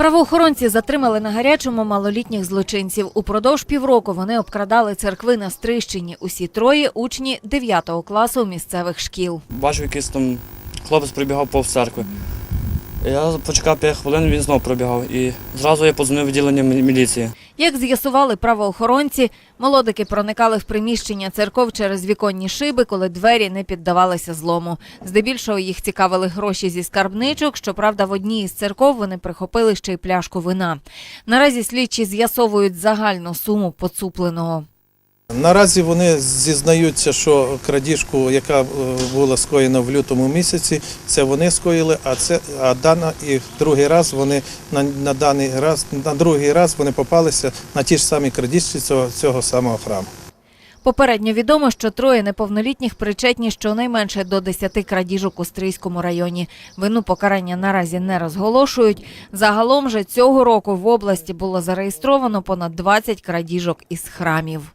Правоохоронці затримали на гарячому малолітніх злочинців. Упродовж півроку вони обкрадали церкви на Стрищині. Усі троє учні 9 класу місцевих шкіл. Бачу, якийсь там хлопець прибігав повз церкви. Я почекав 5 хвилин, він знову пробігав. І зразу я подзвонив відділення міліції. Як з'ясували правоохоронці, молодики проникали в приміщення церков через віконні шиби, коли двері не піддавалися злому. Здебільшого їх цікавили гроші зі скарбничок. Щоправда, в одній із церков вони прихопили ще й пляшку вина. Наразі слідчі з'ясовують загальну суму поцупленого. Наразі вони зізнаються, що крадіжку, яка е, була скоєна в лютому місяці, це вони скоїли, а це а дана і другий раз вони на, на даний раз на другий раз вони попалися на ті ж самі крадіжці цього, цього самого храму. Попередньо відомо, що троє неповнолітніх причетні щонайменше до 10 крадіжок у Стрийському районі. Вину покарання наразі не розголошують. Загалом же цього року в області було зареєстровано понад 20 крадіжок із храмів.